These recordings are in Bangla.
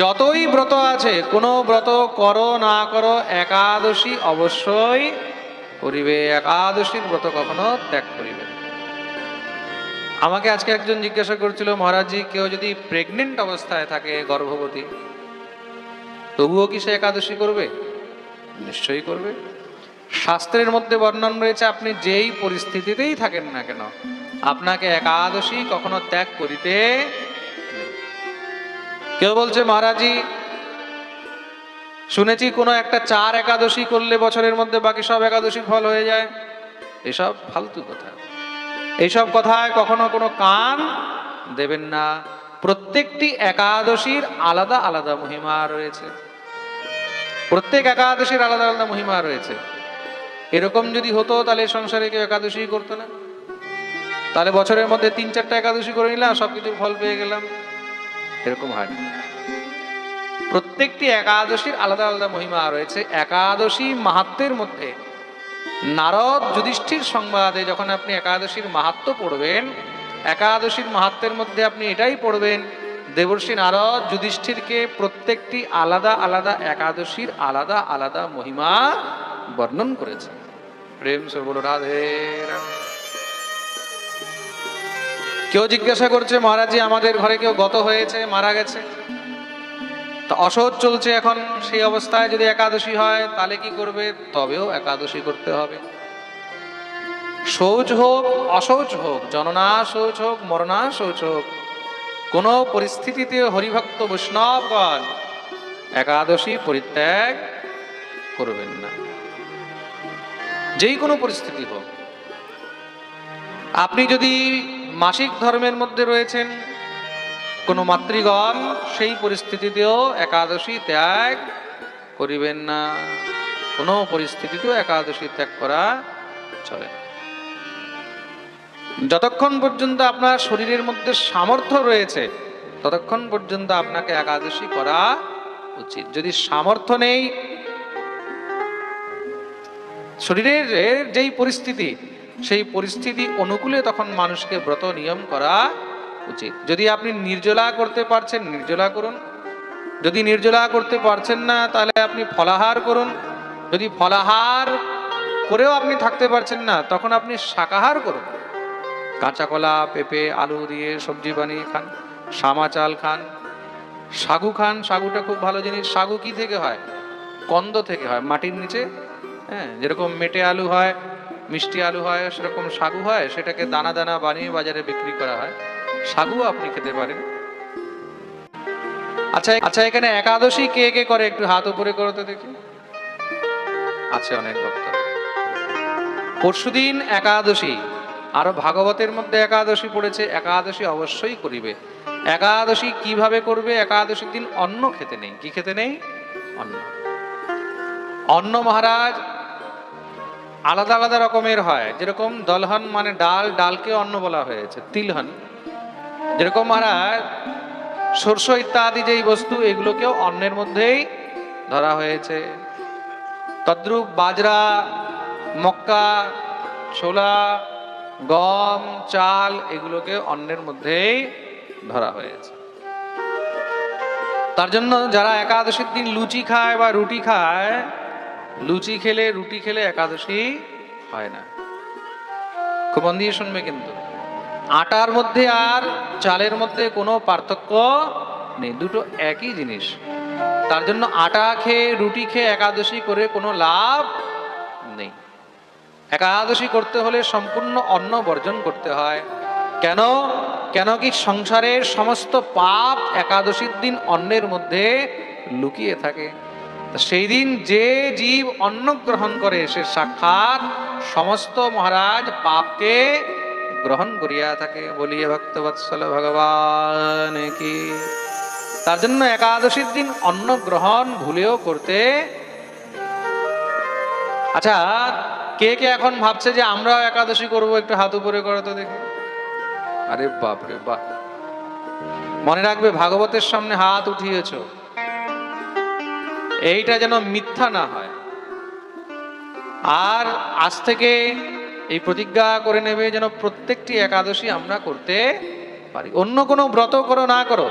যতই ব্রত আছে, কোনো ব্রত করো, না করো, একাদশী অবশ্যই করিবে। একাদশীর ব্রত কখনো ত্যাগ করিবে আমাকে আজকে একজন জিজ্ঞাসা করছিল, মহারাজজি, কেউ যদি প্রেগনেন্ট অবস্থায় থাকে গর্ভবতী, তবুও কি সে একাদশী করবে? নিশ্চয়ই করবে। শাস্ত্রের মধ্যে বর্ণন রয়েছে, আপনি যেই পরিস্থিতিতেই থাকেন না কেন, আপনাকে একাদশী কখনো ত্যাগ করিতে। কেউ বলছে, মহারাজি, শুনেছি কোনো একটা চার একাদশী করলে বছরের মধ্যে বাকি সব একাদশী ফল হয়ে যায়। এসব ফালতু কথা। এইসব কথায় কখনো কোনো কান দেবেন না। প্রত্যেকটি একাদশীর আলাদা আলাদা মহিমা রয়েছে। প্রত্যেক একাদশীর আলাদা আলাদা মহিমা রয়েছে। এরকম যদি হতো, তাহলে সংসারে কেউ একাদশী করতো না। তাহলে বছরের মধ্যে তিন চারটা একাদশী করে নিলাম সব কিছুর ফল পেয়ে গেলাম। এরকম হয় না। প্রত্যেকটি একাদশীর আলাদা আলাদা মহিমা রয়েছে। একাদশী মাহাত্মের মধ্যে। নারদ যুধিষ্ঠির সংবাদে যখন আপনি একাদশীর মাহাত্ম পড়বেন, একাদশীর মাহাত্মের মধ্যে আপনি এটাই পড়বেন, দেবর্ষী নারদ যুধিষ্ঠিরকে প্রত্যেকটি আলাদা আলাদা একাদশীর আলাদা আলাদা মহিমা বর্ণন করেছে প্রেম সে বলো রাধে রাধে। কেউ জিজ্ঞাসা করছে মহারাজি আমাদের ঘরে কেউ গত হয়েছে, মারা গেছে? তা অসহজ চলছে এখন সেই অবস্থায়, যদি একাদশী হয়, তাহলে কি করবে? তবেও একাদশী করতে হবে। শৌচ হোক, অশৌচ হোক জননা শৌচ হোক মরণা শৌচ হোক, কোনো পরিস্থিতিতে হরিভক্ত বৈষ্ণবগণ একাদশী পরিত্যাগ করবেন না। যেই কোনো পরিস্থিতি হোক। আপনি যদি মাসিক ধর্মের মধ্যে রয়েছেন। কোনো মাতৃগণ সেই পরিস্থিতিতেও একাদশী ত্যাগ করিবেন না। কোনো পরিস্থিতিতেও একাদশী ত্যাগ করা চলে না। যতক্ষণ পর্যন্ত আপনার শরীরের মধ্যে সামর্থ্য রয়েছে, ততক্ষণ পর্যন্ত আপনাকে একাদশী করা উচিত। যদি সামর্থ্য নেই, শরীরের যেই পরিস্থিতি সেই পরিস্থিতি অনুকূলে তখন মানুষকে ব্রত নিয়ম করা উচিত। যদি আপনি নির্জলা করতে পারছেন, নির্জলা করুন। যদি নির্জলা করতে পারছেন না, তাহলে আপনি ফলাহার করুন। যদি ফলাহার করেও আপনি থাকতে পারছেন না, তখন আপনি শাকাহার করুন। কাঁচা কলা পেঁপে, আলু দিয়ে সবজি বানিয়ে খান, সামা চাল খান, সাগু খান। সাগুটা খুব ভালো জিনিস। সাগু কি থেকে হয়? কন্দ থেকে হয়, মাটির নিচে। হ্যাঁ যেরকম মেটে আলু হয় মিষ্টি আলু হয়, সেরকম সাগু হয়, সেটাকে দানা দানা বানিয়ে বাজারে বিক্রি করা হয়। সাগু আপনি খেতে পারেন। আচ্ছা আচ্ছা এখানে একাদশী কে কে করে? একটু হাত উপরে করো তো দেখি। আছে অনেক ভক্ত। পরশুদিন একাদশী। আরও ভাগবতের মধ্যে একাদশী পড়েছে, একাদশী অবশ্যই করিবে। একাদশী কীভাবে করবে? একাদশীর দিন অন্ন খেতে নেই। কি খেতে নেই? অন্ন। অন্ন মহারাজ আলাদা আলাদা রকমের হয়। যেরকম দলহন মানে ডাল, ডালকে অন্ন বলা হয়েছে, তিলহন। যেরকম মহারাজ সর্ষ ইত্যাদি যেই বস্তু, এগুলোকেও অন্নের মধ্যেই ধরা হয়েছে। তদ্রূপ বাজরা, মক্কা, ছোলা, গম, চাল, এগুলোকে অন্নের মধ্যেই ধরা হয়েছে। তার জন্য যারা একাদশীর দিন লুচি খায় বা রুটি খায় লুচি খেলে, রুটি খেলে একাদশী হয় না। খুব মন দিয়ে শুনবে কিন্তু। আটার মধ্যে আর চালের মধ্যে কোনো পার্থক্য নেই, দুটো একই জিনিস। তার জন্য আটা খেয়ে, রুটি খেয়ে একাদশী করে কোনো লাভ নেই। একাদশী করতে হলে সম্পূর্ণ অন্ন বর্জন করতে হয়। কেন? কেন কি সংসারের সমস্ত পাপ একাদশীর দিন অন্নের মধ্যে লুকিয়ে থাকে? সেই দিন যে জীব অন্ন গ্রহণ করে সে সাক্ষাৎ সমস্ত মহারাজ পাপকে গ্রহণ করিয়া থাকে বলিয়ে ভক্তবৎসল ভগবান কি। তার জন্য একাদশীর দিন অন্ন গ্রহণ ভুলেও করতে। আচ্ছা কে কে এখন ভাবছে যে আমরাও একাদশী করব একটু হাত উপরে করো তো দেখি। আরে বাপ রে বাপ। মনে রাখবে ভাগবতের সামনে হাত উঠিয়েছ। এইটা যেন মিথ্যা না হয়। আর আজ থেকে এই প্রতিজ্ঞা করে নেবে যেন প্রত্যেকটি একাদশী আমরা করতে পারি। অন্য কোনো ব্রত করো না করো।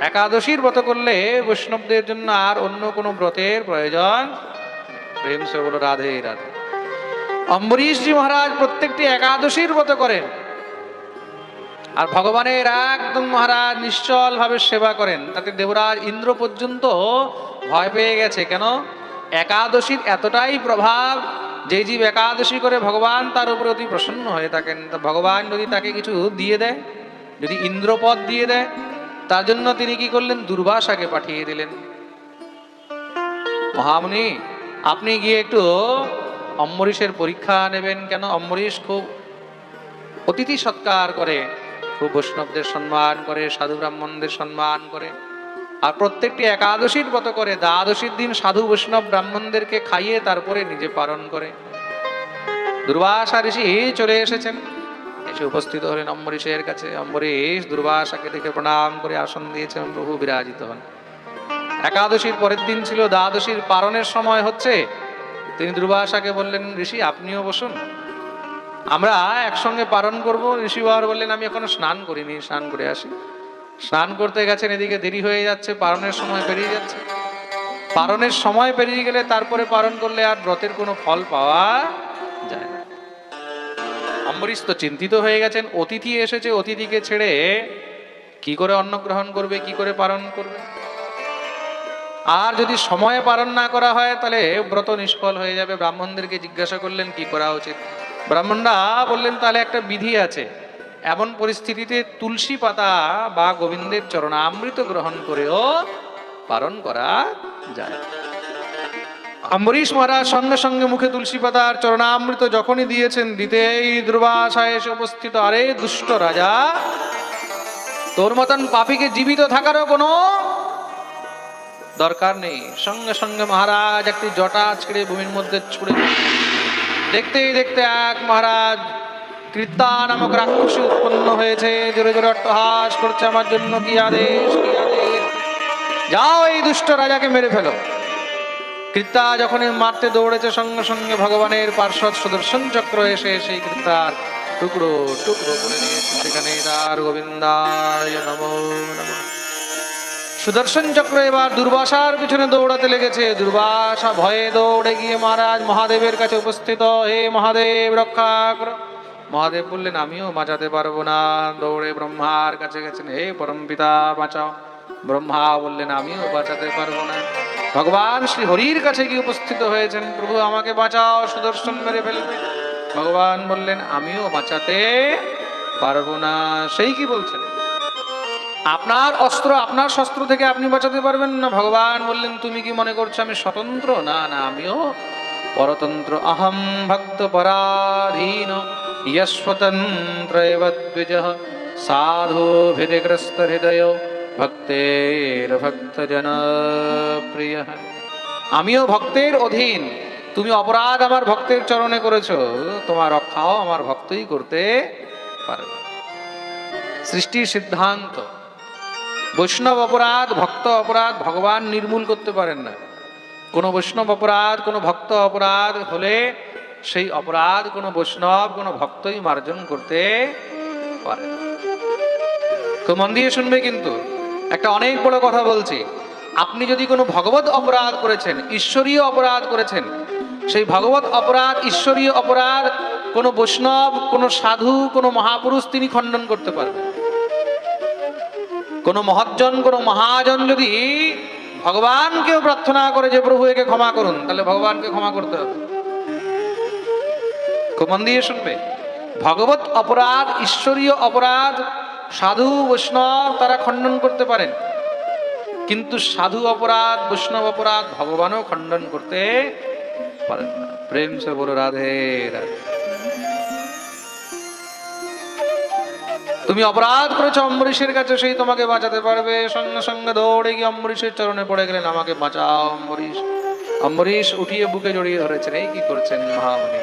একাদশীর ব্রত করলে বৈষ্ণবদের জন্য আর অন্য কোনো ব্রতের প্রয়োজন প্রেম সে বলো রাধে রাধে। অম্বরীশজি মহারাজ প্রত্যেকটি একাদশীর ব্রত করেন। আর ভগবানের একদম মহারাজ নিশ্চল ভাবে সেবা করেন। তাতে দেবরাজ ইন্দ্র পর্যন্ত ভয় পেয়ে গেছে। কেন? একাদশীর এতটাই প্রভাব যে জীব একাদশী করে ভগবান তার উপরে অতি প্রসন্ন হয়ে থাকেন। তা ভগবান যদি তাকে কিছু দিয়ে দেয়, যদি ইন্দ্রপদ দিয়ে দেয়, তার জন্য তিনি কি করলেন? দুর্বাসাকে পাঠিয়ে দিলেন। মহামুনি, আপনি গিয়ে একটু অম্বরীশের পরীক্ষা নেবেন। কেন? অম্বরীশ খুব অতিথি সৎকার করে। খুব বৈষ্ণবদের সম্মান করে, সাধু ব্রাহ্মণদের সম্মান করে। আর প্রত্যেকটি একাদশীর মতো করে দ্বাদশীর দিন সাধু বৈষ্ণব ব্রাহ্মণদেরকে খাইয়ে তারপরে নিজে পালন করে। দুর্বাসা ঋষি চলে এসেছেন। এসে উপস্থিত হলেন অম্বরীশের কাছে। অম্বরীশ দুর্বাসাকে দেখে প্রণাম করে আসন দিয়েছেন, প্রভু বিরাজিত হন। একাদশীর পরের দিন ছিল দ্বাদশীর পারণের সময় হচ্ছে। তিনি দুর্বাসাকে বললেন, ঋষি, আপনিও বসুন। আমরা একসঙ্গে পালন করব। ঋষি বাবার বললেন, আমি এখনও স্নান করিনি, স্নান করে আসি। স্নান করতে গেছেন, এদিকে দেরি হয়ে যাচ্ছে, পালনের সময় পেরিয়ে যাচ্ছে। পালনের সময় পেরিয়ে গেলে তারপরে পালন করলে আর ব্রতের কোনো ফল পাওয়া যায় না। অম্বরীশ তো চিন্তিত হয়ে গেছেন, অতিথি এসেছে, অতিথিকে ছেড়ে কি করে অন্ন গ্রহণ করবে, কি করে পালন করবে? আর যদি সময়ে পালন না করা হয়, তাহলে ব্রত নিষ্ফল হয়ে যাবে। ব্রাহ্মণদেরকে জিজ্ঞাসা করলেন, কি করা উচিত? ব্রাহ্মণরা বললেন, তাহলে একটা বিধি আছে। এমন পরিস্থিতিতে তুলসী পাতা বা গোবিন্দের চরণামৃত গ্রহণ করেও পালন করা যায়। অম্বরীশ মহারাজ সঙ্গে সঙ্গে মুখে তুলসী পাতার চরণামৃত যখনই দিয়েছেন, দিতেই দুর্বাসায় এসে উপস্থিত। আরে দুষ্ট রাজা, তোর মতন পাপীকে জীবিত থাকারও কোনো দরকার নেই। সঙ্গে সঙ্গে মহারাজ একটি জটা ছেড়ে ভূমির মধ্যে ছুড়ে। দেখতেই দেখতে এক মহারাজ কৃত্তা নামক রাক্ষসী উৎপন্ন হয়েছে। জোরে জোরে অট্টহাস করছে আমার জন্য কি আদেশ কি আদেশ? যাও এই দুষ্ট রাজাকে মেরে ফেলো। কৃত্তা যখনই মারতে দৌড়েছে, সঙ্গে সঙ্গে ভগবানের পার্শ্বদ সুদর্শন চক্র এসে সেই কৃত্তার টুকরো টুকরো করে নিয়েছে। সেখানে তার গোবিন্দায় নমো নমঃ। সুদর্শন চক্র এবার দুর্বাসার পিছনে দৌড়াতে লেগেছে। দুর্বাসা ভয়ে দৌড়ে গিয়ে মহারাজ মহাদেবের কাছে উপস্থিত। হে মহাদেব, রক্ষা করো। মহাদেব বললেন, আমিও বাঁচাতে পারব না। দৌড়ে ব্রহ্মার কাছে গেছেন। হে পরম পিতা, বাঁচাও। ব্রহ্মা বললেন, আমিও বাঁচাতে পারব না। ভগবান শ্রী হরির কাছে গিয়ে উপস্থিত হয়েছেন। প্রভু, আমাকে বাঁচাও, সুদর্শন মেরে ফেলবে ভগবান বললেন, আমিও বাঁচাতে পারব না। সেই কি বলছেন? আপনার অস্ত্র, আপনার শস্ত্র থেকে আপনি বাঁচাতে পারবেন না। ভগবান বললেন, তুমি কি মনে করছ আমি স্বতন্ত্র? না না, আমিও পরতন্ত্র অহম ভক্ত পরাধীন। ইয়স্বতন্ত্র সাধু ভিদিগ্রস্ত হৃদয় ভক্তের ভক্ত জন প্রিয়। আমিও ভক্তের অধীন। তুমি অপরাধ আমার ভক্তের চরণে করেছ। তোমার রক্ষাও আমার ভক্তই করতে পারবে। সৃষ্টির সিদ্ধান্ত। বৈষ্ণব অপরাধ, ভক্ত অপরাধ ভগবান নির্মূল করতে পারেন না। কোনো বৈষ্ণব অপরাধ, কোনো ভক্ত অপরাধ হলে সেই অপরাধ কোনো বৈষ্ণব, কোনো ভক্তই মার্জন করতে পারে। খুব মন দিয়ে শুনবে কিন্তু, একটা অনেক বড় কথা বলছি। আপনি যদি কোনো ভগবত অপরাধ করেছেন, ঈশ্বরীয় অপরাধ করেছেন, সেই ভগবত অপরাধ, ঈশ্বরীয় অপরাধ কোনো বৈষ্ণব, কোনো সাধু, কোনো মহাপুরুষ তিনি খণ্ডন করতে পারবেন কোনো মহাজন কোনো মহাজন যদি ভগবানকেও প্রার্থনা করে যে প্রভু একে ক্ষমা করুন, তাহলে ভগবানকে ক্ষমা করতে হবে। মন দিয়ে শুনবে। ভগবত অপরাধ, ঈশ্বরীয় অপরাধ, সাধু, বৈষ্ণব তারা খণ্ডন করতে পারেন। কিন্তু সাধু অপরাধ, বৈষ্ণব অপরাধ ভগবানও খণ্ডন করতে পারেন না। প্রেম সে বলো, রাধে রাধে। তুমি অপরাধ করেছ অম্বরীশের কাছে সেই তোমাকে বাঁচাতে পারবে। সঙ্গে সঙ্গে দৌড়ে গিয়ে অম্বরীশের চরণে পড়ে গেলেন, আমাকে বাঁচাও অম্বরীশ অম্বরীশ উঠিয়ে বুকে জড়িয়ে ধরেছেন, এই কি করছেন মহামণি?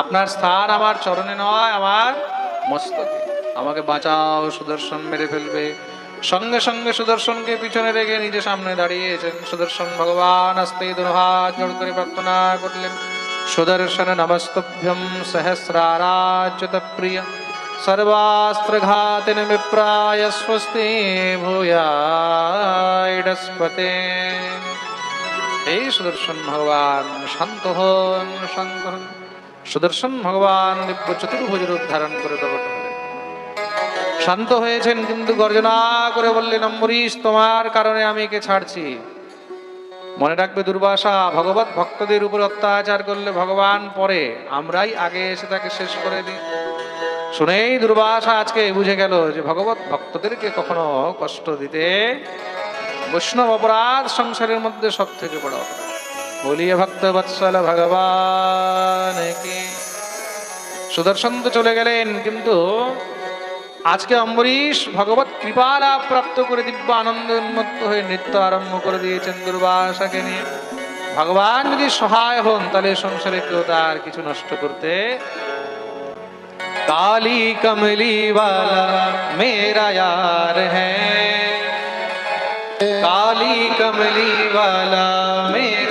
আপনার স্থান আমার চরণে নয়, আমার মস্তকে। আমাকে বাঁচাও, সুদর্শন মেরে ফেলবে। সঙ্গে সঙ্গে সুদর্শনকে পিছনে রেখে নিজে সামনে দাঁড়িয়েছেন। সুদর্শন ভগবান আস্তে দুর্হাত জোড় করে প্রার্থনা করলেন, সুদর্শন নমস্তভ্যম সহস্রারাচ্যুত প্রিয় सर्वास्त्रघातिन विप्राय स्वस्ति ভূয়াইডস্পতে এই সুদর্শন ভগবান শান্ত হন শান্ত হন সুদর্শন ভগবান দিব্য চতুর্ভুজ রূপ ধারণ করে প্রকট হলেন। শান্ত হয়েছেন কিন্তু গর্জনা করে বললেন অম্বরীশ তোমার কারণে আমি একে ছাড়ছি মনে রাখবে দুর্বাসা ভগবত ভক্তদের উপর অত্যাচার করলে ভগবান পরে আমরাই আগে এসে তাকে শেষ করে দিই শুনেই দুর্বাসা আজকে বুঝে গেল যে ভগবত ভক্তদেরকে কখনো কষ্ট দিতে বৈষ্ণব অপরাধ সংসারের মধ্যে সব থেকে বড় অপরাধ। বলিয়ে ভক্ত বৎসল ভগবান সুদর্শন তো চলে গেলেন, কিন্তু আজকে অম্বরীশ ভগবত কৃপা লাভ প্রাপ্ত করে দিব্য আনন্দ উন্মত্ত হয়ে নৃত্য আরম্ভ করে দিয়েছেন দুর্বাসাকে নিয়ে। ভগবান যদি সহায় হন, তাহলে সংসারে কেউ তার কিছু নষ্ট করতে काली कमली वाला मेरा यार है। काली कमली वाला मेरा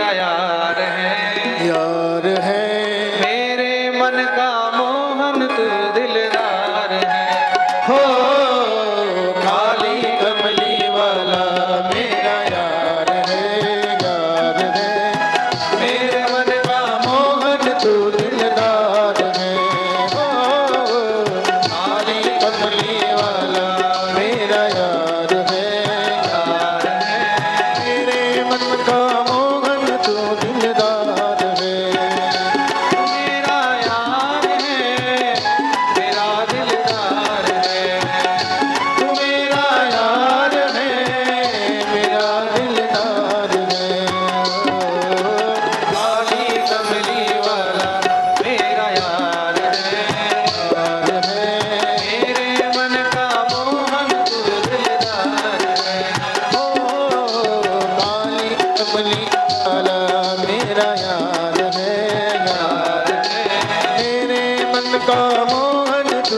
কামান তু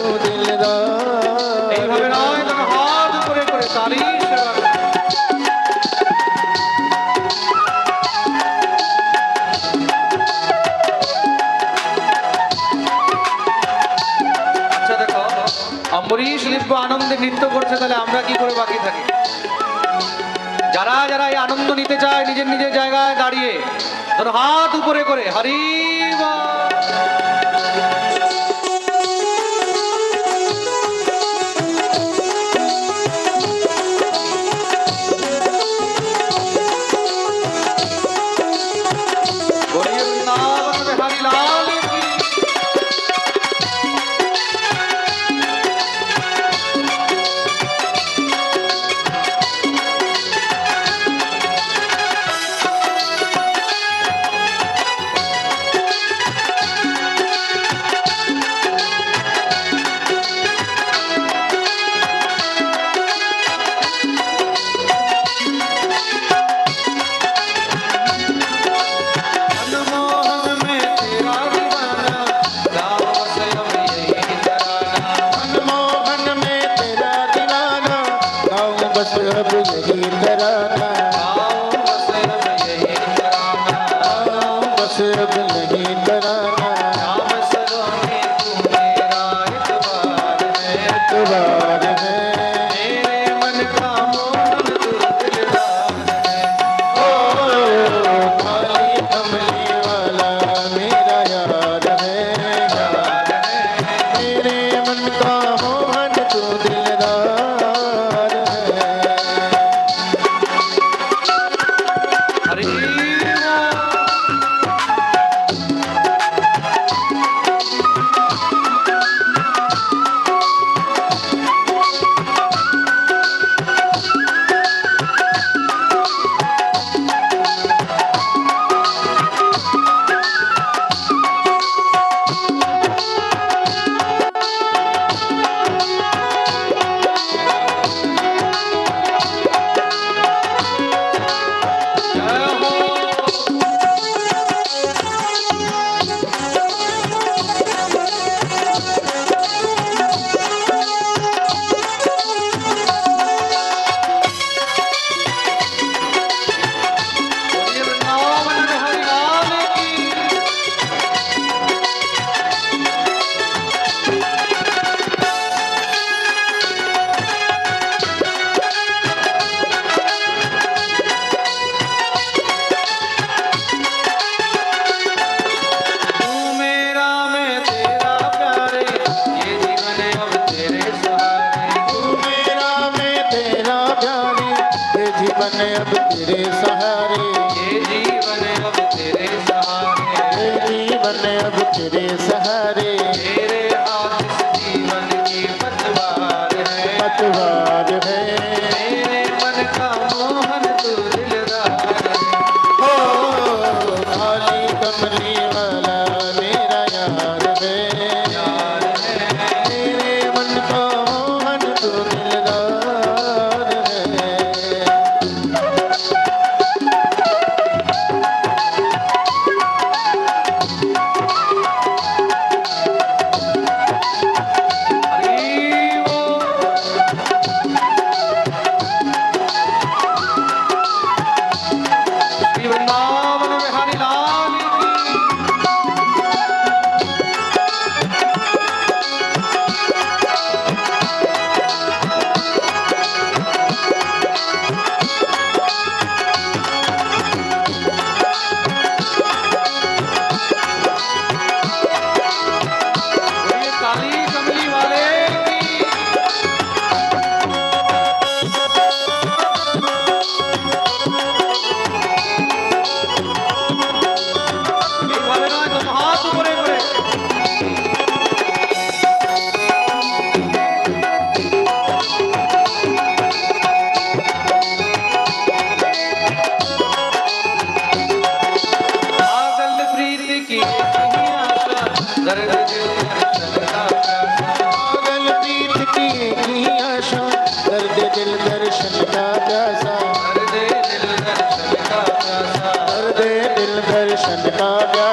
আচ্ছা, আনন্দে নৃত্য করছে, তাহলে আমরা কি করে বাকি থাকি? যারা যারা এই আনন্দ নিতে চায়, নিজের নিজের জায়গায় দাঁড়িয়ে, ধরো হাত উপরে করে, হরি and the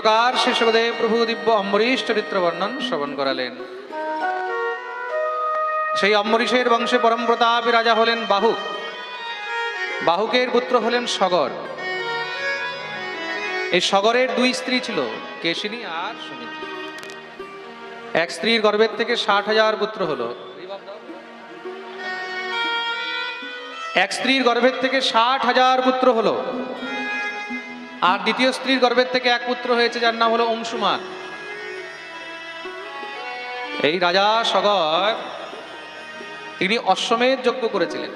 প্রকার শিশুদেব প্রভু দিব্য অম্বরীশ চরিত্র বর্ণন শ্রবণ করালেন। সেই অম্বরীশের বংশে পরম প্রতাপী রাজা হলেন বাহু। বাহুকের পুত্র হলেন সগর। এই সগরের দুই স্ত্রী ছিল, কেশিনী আর সুমিত্রী এক স্ত্রীর গর্ভের থেকে ষাট হাজার পুত্র হল। এক স্ত্রীর গর্ভের থেকে ষাট হাজার পুত্র হলো। আর দ্বিতীয় স্ত্রীর গর্ভের থেকে এক পুত্র হয়েছে, যার নাম হলো অংশুমান। এই রাজা সগর, তিনি অশ্বমেধ যজ্ঞ করেছিলেন।